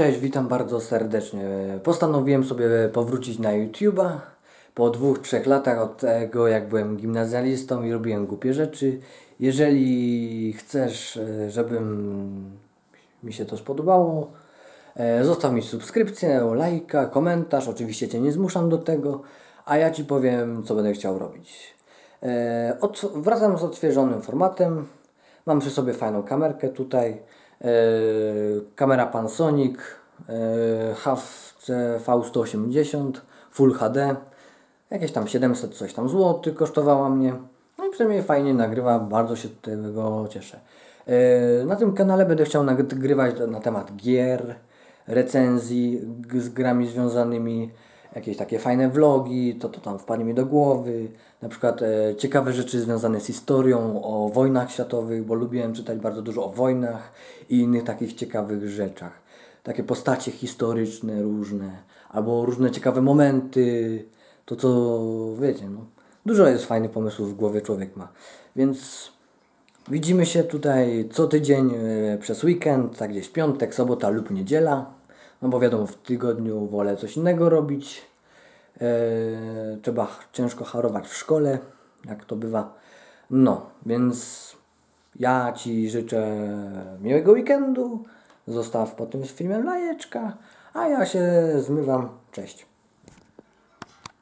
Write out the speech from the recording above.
Cześć, witam bardzo serdecznie. Postanowiłem sobie powrócić na YouTube'a po dwóch, trzech latach od tego, jak byłem gimnazjalistą i robiłem głupie rzeczy. Jeżeli chcesz, żebym mi się to spodobało, e, zostaw mi subskrypcję, lajka, komentarz. Oczywiście Cię nie zmuszam do tego, a ja Ci powiem, co będę chciał robić. E, Od, wracam z odświeżonym formatem. Mam przy sobie fajną kamerkę tutaj. E, kamera Panasonic e, HC V180 Full HD. Jakieś tam 700 coś tam złotych kosztowała mnie. No i przynajmniej fajnie nagrywa, bardzo się tego cieszę. E, Na tym kanale będę chciał nagrywać na temat gier, recenzji z grami związanymi, jakieś takie fajne vlogi, to to tam wpadnie mi do głowy, na przykład e, ciekawe rzeczy związane z historią, o wojnach światowych, bo lubiłem czytać bardzo dużo o wojnach i innych takich ciekawych rzeczach. Takie postacie historyczne różne, albo różne ciekawe momenty, to co wiecie, no. Dużo jest fajnych pomysłów w głowie człowiek ma. Więc widzimy się tutaj co tydzień e, przez weekend, tak gdzieś piątek, sobota lub niedziela. No bo wiadomo, w tygodniu wolę coś innego robić. E, trzeba ciężko harować w szkole, jak to bywa. No, więc ja Ci życzę miłego weekendu. Zostaw pod tym filmem lajeczka, a ja się zmywam. Cześć.